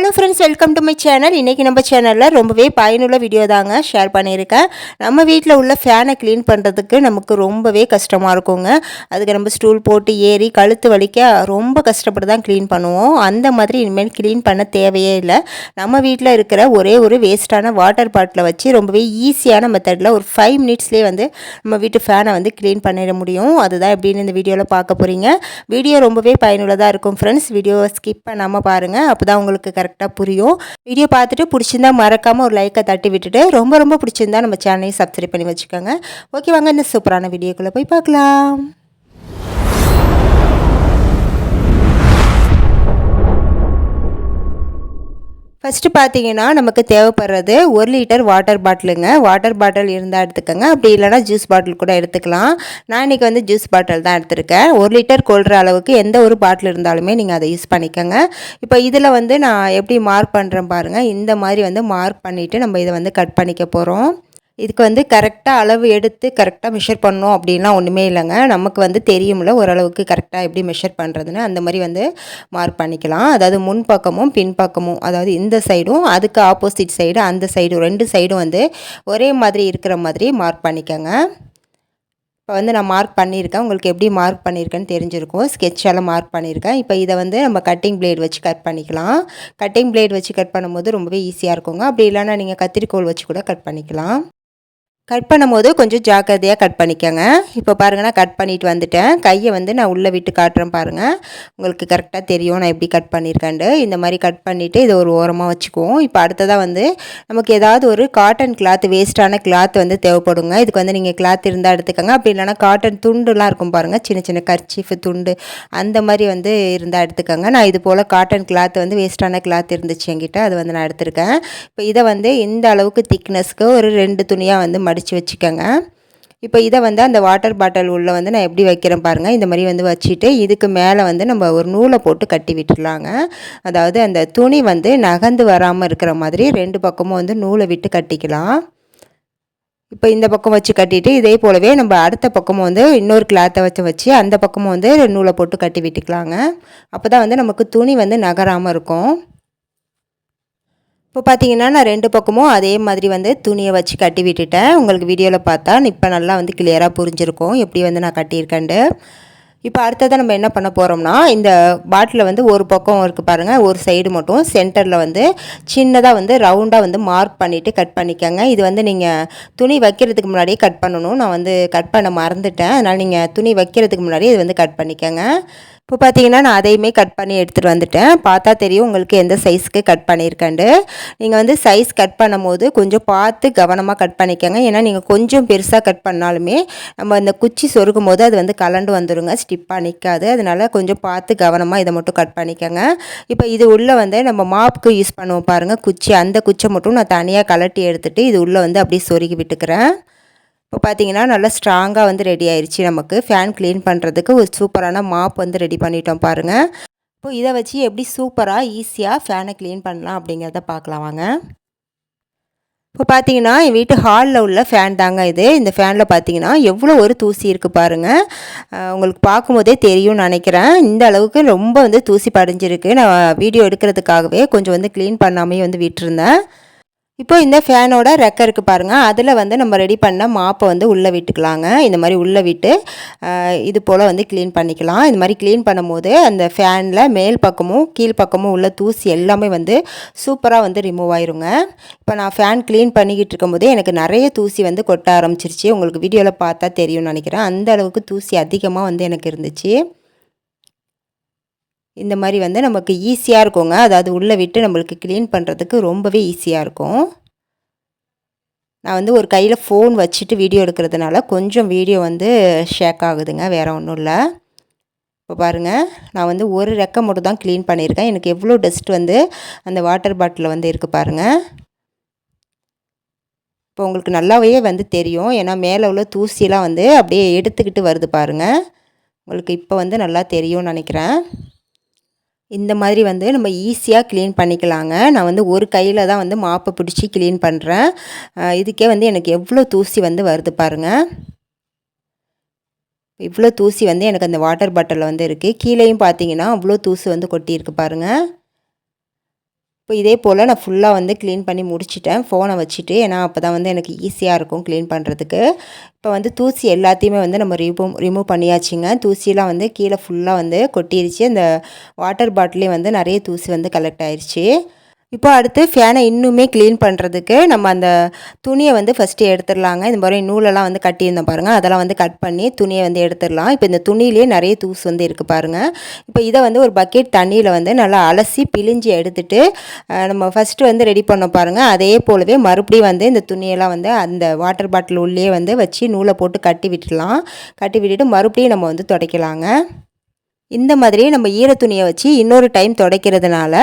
Hello friends welcome to my channel இன்றைக்கி நம்ம சேனலில் ரொம்பவே பயனுள்ள வீடியோ தாங்க ஷேர் பண்ணியிருக்கேன். நம்ம வீட்டில் உள்ள ஃபேனை க்ளீன் பண்ணுறதுக்கு நமக்கு ரொம்பவே கஷ்டமாக இருக்குங்க. அதுக்கு நம்ம ஸ்டூல் போட்டு ஏறி கழுத்து வலிக்க ரொம்ப கஷ்டப்பட்டு தான் க்ளீன் பண்ணுவோம். அந்த மாதிரி இனிமேல் க்ளீன் பண்ண தேவையே இல்லை. நம்ம வீட்டில் இருக்கிற ஒரே ஒரு வேஸ்ட்டான வாட்டர் பாட்டில் வச்சு ரொம்பவே ஈஸியான மெத்தடில் ஒரு ஃபைவ் மினிட்ஸ்லேயே வந்து நம்ம வீட்டு ஃபேனை வந்து க்ளீன் பண்ணிட முடியும். அதுதான் எப்படின்னு இந்த வீடியோவில் பார்க்க போகிறீங்க வீடியோ ரொம்பவே பயனுள்ளதாக இருக்கும் ஃப்ரெண்ட்ஸ் வீடியோவை ஸ்கிப் பண்ணாமல் பாருங்கள் அப்போ தான் உங்களுக்கு கரெக்டாக புரியும். வீடியோ பார்த்துட்டு பிடிச்சிருந்தா மறக்காமல் ஒரு லைக்கை தட்டி விட்டுட்டு ரொம்ப ரொம்ப பிடிச்சிருந்தா நம்ம சேனலையும் சப்ஸ்கிரைப் பண்ணி வச்சுக்கோங்க. ஓகே வாங்க இந்த சூப்பரான வீடியோக்குள்ளே போய் பார்க்கலாம். ஃபஸ்ட்டு பார்த்தீங்கன்னா நமக்கு தேவைப்படுறது ஒரு லிட்டர் வாட்டர் பாட்டிலுங்க வாட்டர் பாட்டில் இருந்தால் எடுத்துக்கோங்க. அப்படி இல்லைனா ஜூஸ் பாட்டில் கூட எடுத்துக்கலாம். நான் இன்றைக்கி வந்து ஜூஸ் பாட்டில் தான் எடுத்திருக்கேன். ஒரு லிட்டர் கொள்கிற அளவுக்கு எந்த ஒரு பாட்டில் இருந்தாலுமே நீங்கள் அதை யூஸ் பண்ணிக்கோங்க. இப்போ இதில் வந்து நான் எப்படி மார்க் பண்ணுறேன் பாருங்கள் இந்த மாதிரி வந்து மார்க் பண்ணிவிட்டு நம்ம இதை வந்து கட் பண்ணிக்க போகிறோம் இதுக்கு வந்து கரெக்டாக அளவு எடுத்து கரெக்டாக மெஷர் பண்ணோம் அப்படின்லாம் ஒன்றுமே இல்லைங்க. நமக்கு வந்து தெரியும்ல ஓரளவுக்கு கரெக்டாக எப்படி மெஷர் பண்ணுறதுன்னு அந்த மாதிரி வந்து மார்க் பண்ணிக்கலாம். அதாவது முன் பக்கமும் பின் பக்கமும் அதாவது இந்த சைடும் அதுக்கு ஆப்போசிட் சைடு அந்த சைடும் ரெண்டு சைடும் வந்து ஒரே மாதிரி இருக்கிற மாதிரி மார்க் பண்ணிக்கோங்க. இப்போ வந்து நான் மார்க் பண்ணியிருக்கேன். உங்களுக்கு எப்படி மார்க் பண்ணியிருக்கேன்னு தெரிஞ்சிருக்கும். ஸ்கெட்சால் மார்க் பண்ணியிருக்கேன். இப்போ இதை வந்து நம்ம கட்டிங் பிளேட் வச்சு கட் பண்ணிக்கலாம். கட்டிங் பிளேட் வச்சு கட் பண்ணும்போது ரொம்பவே ஈஸியாக இருக்குங்க. அப்படி இல்லைன்னா நீங்கள் கத்திரிக்கோள் வச்சு கூட கட் பண்ணிக்கலாம். கட் பண்ணும்போது கொஞ்சம் ஜாக்கிரதையாக கட் பண்ணிக்கோங்க. இப்போ பாருங்கள் நான் கட் பண்ணிட்டு வந்துட்டேன். கையை வந்து நான் உள்ளே விட்டு காட்டுறேன் பாருங்கள் உங்களுக்கு கரெக்டாக தெரியும் நான் எப்படி கட் பண்ணியிருக்கேன்ட்டு இந்த மாதிரி கட் பண்ணிவிட்டு இதை ஒரு ஓரமாக வச்சுக்குவோம். இப்போ அடுத்ததாக வந்து நமக்கு ஏதாவது ஒரு காட்டன் கிளாத் வேஸ்ட்டான கிளாத் வந்து தேவைப்படுங்க. இதுக்கு வந்து நீங்கள் கிளாத் இருந்தால் எடுத்துக்கோங்க. அப்படி இல்லைனா காட்டன் துண்டுலாம் இருக்கும் பாருங்கள் சின்ன சின்ன கர்ச்சீஃப் துண்டு அந்த மாதிரி வந்து இருந்தால் எடுத்துக்கோங்க. நான் இது போல் காட்டன் கிளாத் வந்து வேஸ்ட்டான கிளாத் இருந்துச்சு என்கிட்ட. அது வந்து நான் எடுத்திருக்கேன். இப்போ இதை வந்து இந்த அளவுக்கு திக்னஸ்க்கு ஒரு ரெண்டு துணியாக வந்து மடி மடித்து வச்சுக்கோங்க. இப்போ இதை வந்து அந்த வாட்டர் பாட்டில் உள்ளே வந்து நான் எப்படி வைக்கிறேன் பாருங்கள் இந்த மாதிரி வந்து வச்சுட்டு இதுக்கு மேலே வந்து நம்ம ஒரு நூலை போட்டு கட்டி விட்டுடலாங்க. அதாவது அந்த துணி வந்து நகர்ந்து வராமல் இருக்கிற மாதிரி ரெண்டு பக்கமும் வந்து நூலை விட்டு கட்டிக்கலாம். இப்போ இந்த பக்கம் வச்சு கட்டிட்டு இதே போலவே நம்ம அடுத்த பக்கமும் வந்து இன்னொரு கிளாத்தை வச்சு வச்சு அந்த பக்கமும் வந்து நூலை போட்டு கட்டி விட்டுக்கலாங்க. அப்போ தான் வந்து நமக்கு துணி வந்து நகராமல் இருக்கும். இப்போ பார்த்தீங்கன்னா நான் ரெண்டு பக்கமும் அதே மாதிரி வந்து துணியை வச்சு கட்டி விட்டுட்டேன். உங்களுக்கு வீடியோவில் பார்த்தா இப்போ நல்லா வந்து கிளியராக புரிஞ்சிருக்கும். எப்படி வந்து நான் கட்டியிருக்கேன்ட்டு. இப்போ அடுத்ததாக நம்ம என்ன பண்ண போகிறோம்னா இந்த பாட்டிலில் வந்து ஒரு பக்கம் இருக்குது பாருங்கள் ஒரு சைடு மட்டும். சென்டரில் வந்து சின்னதாக வந்து ரவுண்டாக வந்து மார்க் பண்ணிவிட்டு கட் பண்ணிக்கோங்க. இது வந்து நீங்கள் துணி வைக்கிறதுக்கு முன்னாடியே கட் பண்ணணும். நான் வந்து கட் பண்ண மறந்துட்டேன். அதனால் நீங்கள் துணி வைக்கிறதுக்கு முன்னாடியே இது வந்து கட் பண்ணிக்கோங்க. இப்போ பார்த்தீங்கன்னா நான் அதையுமே கட் பண்ணி எடுத்துகிட்டு வந்துட்டேன். பார்த்தா தெரியும் உங்களுக்கு எந்த சைஸ்க்கு கட் பண்ணியிருக்கேன்ட்டு. நீங்கள் வந்து சைஸ் கட் பண்ணும் போது கொஞ்சம் பார்த்து கவனமாக கட் பண்ணிக்கோங்க. ஏன்னா நீங்கள் கொஞ்சம் பெருசாக கட் பண்ணாலுமே நம்ம அந்த குச்சி சொருகும் போது அது வந்து கலண்டு வந்துடுங்க ஸ்டிப்பாக நிற்காது அதனால் கொஞ்சம் பார்த்து கவனமாக இதை மட்டும் கட் பண்ணிக்கோங்க. இப்போ இது உள்ளே வந்து நம்ம மாப்புக்கு யூஸ் பண்ணுவோம் பாருங்கள் குச்சி அந்த குச்சை மட்டும் நான் தனியாக கலட்டி எடுத்துகிட்டு இது உள்ளே வந்து அப்படியே சொருகி விட்டுக்கிறேன். இப்போ பார்த்தீங்கன்னா நல்லா ஸ்ட்ராங்காக வந்து ரெடி ஆயிடுச்சு நமக்கு. ஃபேன் க்ளீன் பண்ணுறதுக்கு ஒரு சூப்பரான மாப் வந்து ரெடி பண்ணிட்டோம் பாருங்கள் இப்போ இதை வச்சு எப்படி சூப்பராக ஈஸியாக ஃபேனை க்ளீன் பண்ணலாம் அப்படிங்கிறத பார்க்கலாம் வாங்க. இப்போ பார்த்தீங்கன்னா என் வீட்டு ஹாலில் உள்ள ஃபேன் தாங்க இது. இந்த ஃபேனில் பார்த்தீங்கன்னா எவ்வளோ ஒரு தூசி இருக்குது பாருங்கள் உங்களுக்கு பார்க்கும்போதே தெரியும்னு நினைக்கிறேன். இந்த அளவுக்கு ரொம்ப வந்து தூசி படிஞ்சிருக்கு. நான் வீடியோ எடுக்கிறதுக்காகவே கொஞ்சம் வந்து க்ளீன் பண்ணாமே வந்து விட்டுருந்தேன். இப்போ இந்த ஃபேனோட ரெக்க இருக்குது பாருங்கள் அதில் வந்து நம்ம ரெடி பண்ண மாப்பை வந்து உள்ளே விட்டுக்கலாங்க. இந்த மாதிரி உள்ளே விட்டு இது போல் வந்து க்ளீன் பண்ணிக்கலாம். இந்த மாதிரி க்ளீன் பண்ணும்போது அந்த ஃபேனில் மேல் பக்கமும் கீழ் பக்கமும் உள்ள தூசி எல்லாமே வந்து சூப்பராக வந்து ரிமூவ் ஆயிருங்க. இப்போ நான் ஃபேன் க்ளீன் பண்ணிக்கிட்டு இருக்கும்போதே எனக்கு நிறைய தூசி வந்து கொட்ட ஆரம்பிச்சிருச்சு. உங்களுக்கு வீடியோவில் பார்த்தா தெரியும்னு நினைக்கிறேன். அந்த அளவுக்கு தூசி அதிகமாக வந்து எனக்கு இருந்துச்சு. இந்த மாதிரி வந்து நமக்கு ஈஸியாக இருக்குங்க. அதாவது உள்ளே விட்டு நம்மளுக்கு க்ளீன் பண்ணுறதுக்கு ரொம்பவே ஈஸியாக இருக்கும். நான் வந்து ஒரு கையில் ஃபோன் வச்சுட்டு வீடியோ எடுக்கிறதுனால கொஞ்சம் வீடியோ வந்து ஷேக் ஆகுதுங்க. வேறு ஒன்றும் இல்லை. இப்போ பாருங்கள் நான் வந்து ஒரு ரெக்கை மட்டும் தான் க்ளீன் பண்ணியிருக்கேன். எனக்கு எவ்வளோ டஸ்ட் வந்து அந்த வாட்டர் பாட்டிலில் வந்து இருக்குது பாருங்கள் இப்போ உங்களுக்கு நல்லாவே வந்து தெரியும். ஏன்னா மேலே உள்ள தூசியெலாம் வந்து அப்படியே எடுத்துக்கிட்டு வருது பாருங்கள் உங்களுக்கு இப்போ வந்து நல்லா தெரியும்னு நினைக்கிறேன். இந்த மாதிரி வந்து நம்ம ஈஸியாக க்ளீன் பண்ணிக்கலாங்க. நான் வந்து ஒரு கையில் தான் வந்து மாப்பை பிடிச்சி க்ளீன் பண்ணுறேன் இதுக்கே வந்து எனக்கு எவ்வளோ தூசி வந்து வருது பாருங்கள் இவ்வளோ தூசி வந்து எனக்கு அந்த வாட்டர் பாட்டிலில் வந்து இருக்குது கீழேயும் பார்த்தீங்கன்னா அவ்வளோ தூசி வந்து கொட்டியிருக்கு பாருங்கள் இப்போ இதே போல் நான் ஃபுல்லாக வந்து க்ளீன் பண்ணி முடிச்சிட்டேன். ஃபோனை வச்சுட்டு ஏன்னா அப்போ தான் வந்து எனக்கு ஈஸியாக இருக்கும் க்ளீன் பண்ணுறதுக்கு இப்போ வந்து தூசி எல்லாத்தையுமே வந்து நம்ம ரிமூவ் ரிமூவ் பண்ணியாச்சுங்க. தூசியெலாம் வந்து கீழே ஃபுல்லாக வந்து கொட்டிருச்சு. அந்த வாட்டர் பாட்டிலே வந்து நிறைய தூசி வந்து கலெக்ட் ஆயிடுச்சு இப்போ அடுத்து ஃபேனை இன்னுமே க்ளீன் பண்ணுறதுக்கு நம்ம அந்த துணியை வந்து ஃபஸ்ட்டு எடுத்துடலாங்க. இந்த மாதிரி நூலெல்லாம் வந்து கட்டியிருந்தோம் பாருங்கள் அதெல்லாம் வந்து கட் பண்ணி துணியை வந்து எடுத்துடலாம். இப்போ இந்த துணியிலே நிறைய தூசு வந்து இருக்குது பாருங்கள் இப்போ இதை வந்து ஒரு பக்கெட் தண்ணியில் வந்து நல்லா அலசி பிழிஞ்சு எடுத்துட்டு நம்ம ஃபஸ்ட்டு வந்து ரெடி பண்ண பாருங்கள் அதே போலவே மறுபடியும் வந்து இந்த துணியெல்லாம் வந்து அந்த வாட்டர் பாட்டில் உள்ளே வந்து வச்சு நூலை போட்டு கட்டி விட்டுடலாம். கட்டி விட்டுட்டு மறுபடியும் நம்ம வந்து துடைக்கலாங்க. இந்த மாதிரி நம்ம ஈர துணியை வச்சு இன்னொரு டைம் துடைக்கிறதுனால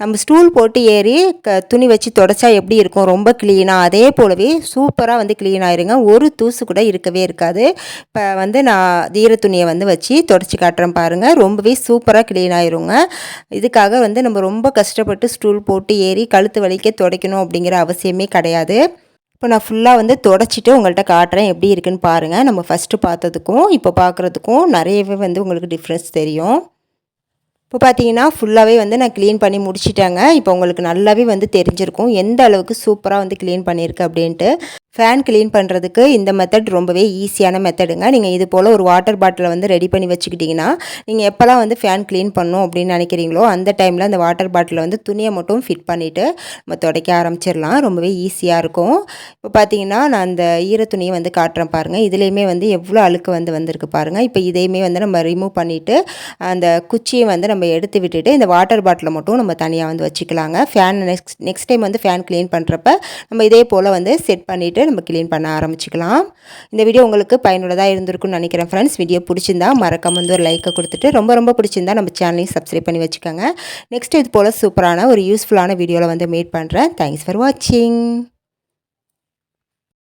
நம்ம ஸ்டூல் போட்டு ஏறி க துணி வச்சு தொடச்சா எப்படி இருக்கும்? ரொம்ப க்ளீனாக அதே போலவே சூப்பராக வந்து க்ளீன் ஆயிருங்க. ஒரு தூசு கூட இருக்கவே இருக்காது. இப்போ வந்து நான் ஈர துணியை வந்து வச்சு தொடச்சி காட்டுறேன் பாருங்கள் ரொம்பவே சூப்பராக க்ளீன் ஆயிருங்க. இதுக்காக வந்து நம்ம ரொம்ப கஷ்டப்பட்டு ஸ்டூல் போட்டு ஏறி கழுத்து வலிக்க துடைக்கணும் அப்படிங்கிற அவசியமே கிடையாது. இப்போ நான் ஃபுல்லாக வந்து தொடச்சிட்டு உங்கள்கிட்ட காட்டுறேன் எப்படி இருக்குன்னு பாருங்கள் நம்ம ஃபஸ்ட்டு பார்த்ததுக்கும் இப்போ பார்க்குறதுக்கும் நிறையவே வந்து உங்களுக்கு டிஃப்ரென்ஸ் தெரியும். இப்போ பார்த்தீங்கன்னா ஃபுல்லாகவே வந்து நான் க்ளீன் பண்ணி முடிச்சிட்டேங்க. இப்போ உங்களுக்கு நல்லாவே வந்து தெரிஞ்சிருக்கும். எந்த அளவுக்கு சூப்பராக வந்து க்ளீன் பண்ணியிருக்கு அப்படின்ட்டு. ஃபேன் க்ளீன் பண்ணுறதுக்கு இந்த மெத்தட் ரொம்பவே ஈஸியான மெத்தடுங்க நீங்கள் இது போல் ஒரு வாட்டர் பாட்டிலை வந்து ரெடி பண்ணி வச்சுக்கிட்டிங்கன்னா நீங்கள் எப்போல்லாம் வந்து ஃபேன் க்ளீன் பண்ணும் அப்படின்னு நினைக்கிறீங்களோ அந்த டைமில் அந்த வாட்டர் பாட்டிலை வந்து துணியை மட்டும் ஃபிட் பண்ணிவிட்டு நம்ம துடைக்க ஆரம்பிச்சிடலாம். ரொம்பவே ஈஸியாக இருக்கும். இப்போ பார்த்தீங்கன்னா நான் அந்த ஈர துணியை வந்து காட்டுறேன் பாருங்கள் இதுலேயுமே வந்து எவ்வளோ அழுக்கு வந்து வந்திருக்கு பாருங்கள் இப்போ இதையுமே வந்து நம்ம ரிமூவ் பண்ணிவிட்டு அந்த குச்சியை வந்து நம்ம எடுத்து விட்டுட்டு இந்த வாட்டர் பாட்டிலை மட்டும் நம்ம தனியாக வந்து வச்சுக்கலாங்க. ஃபேன் நெக்ஸ்ட் நெக்ஸ்ட் டைம் வந்து ஃபேன் க்ளீன் பண்ணுறப்ப நம்ம இதே போல் வந்து செட் பண்ணிவிட்டு நம்ம க்ளீன் பண்ண ஆரம்பிச்சிக்கலாம். இந்த வீடியோ உங்களுக்கு பயனுள்ளதாக இருந்திருக்குன்னு நினைக்கிறேன் ஃப்ரெண்ட்ஸ் வீடியோ பிடிச்சிருந்தா மறக்காம வந்து ஒரு லைக்கை கொடுத்துட்டு ரொம்ப ரொம்ப பிடிச்சிருந்தா நம்ம சேனலையும் சப்ஸ்கிரைப் பண்ணி வச்சுக்கோங்க. நெக்ஸ்ட் இது போல் சூப்பரான ஒரு யூஸ்ஃபுல்லான வீடியோவில் வந்து மீட் பண்ணுறேன் தேங்க்ஸ் ஃபார் வாட்சிங்